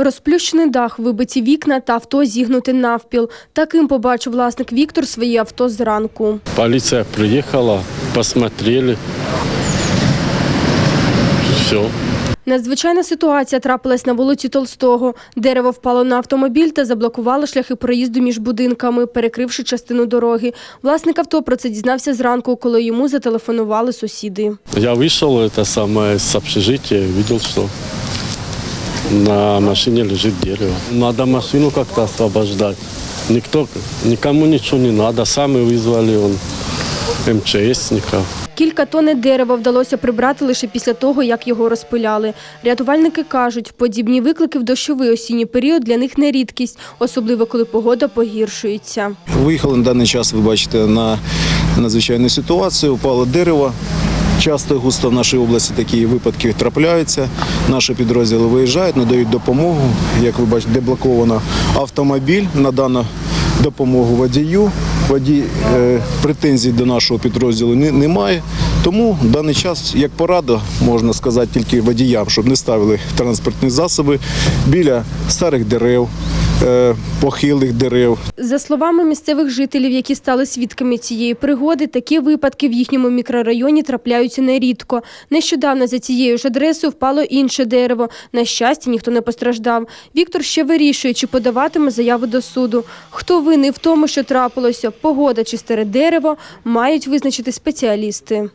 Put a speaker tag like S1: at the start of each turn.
S1: Розплющений дах, вибиті вікна та авто зігнути навпіл. Таким побачив власник Віктор своє авто зранку.
S2: Полиция приехала, посмотрели. Все.
S1: Надзвичайна ситуація трапилась на вулиці Толстого. Дерево впало на автомобіль та заблокувало шляхи проїзду між будинками, перекривши частину дороги. Власник авто про це дізнався зранку, коли йому зателефонували сусіди.
S2: Я вышел это самое с общежития, видел, что на машине лежит дерево. Надо машину как-то освобождать. Никто, никому ничего не надо. Сами вызвали он МЧСников.
S1: Кілька тонн дерева вдалося прибрати лише після того, як його розпиляли. Рятувальники кажуть, подібні виклики в дощовий осінній період для них не рідкість, особливо коли погода погіршується.
S3: Виїхали на даний час, ви бачите, на надзвичайну ситуацію. Упало дерево. Часто густо в нашій області такі випадки трапляються. Наші підрозділи виїжджають, надають допомогу. Як ви бачите, деблоковано автомобіль, надано допомогу водію. Водій е, претензій до нашого підрозділу немає. Тому в даний час, як порада, можна сказати тільки водіям, щоб не ставили транспортні засоби біля старих дерев, похилих дерев,
S1: За словами місцевих жителів, які стали свідками цієї пригоди, такі випадки в їхньому мікрорайоні трапляються нерідко. Нещодавно за цією ж адресою впало інше дерево. На щастя, ніхто не постраждав. Віктор ще вирішує, чи подаватиме заяву до суду. Хто винний в тому, що трапилося, погода чи старе дерево, мають визначити спеціалісти.